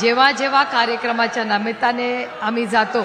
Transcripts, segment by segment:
जेव्हा जेव्हा कार्यक्रमाच्या निमित्ताने आम्ही जातो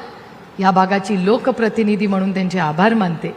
या भागाची लोकप्रतिनिधी म्हणून त्यांचे आभार मानते.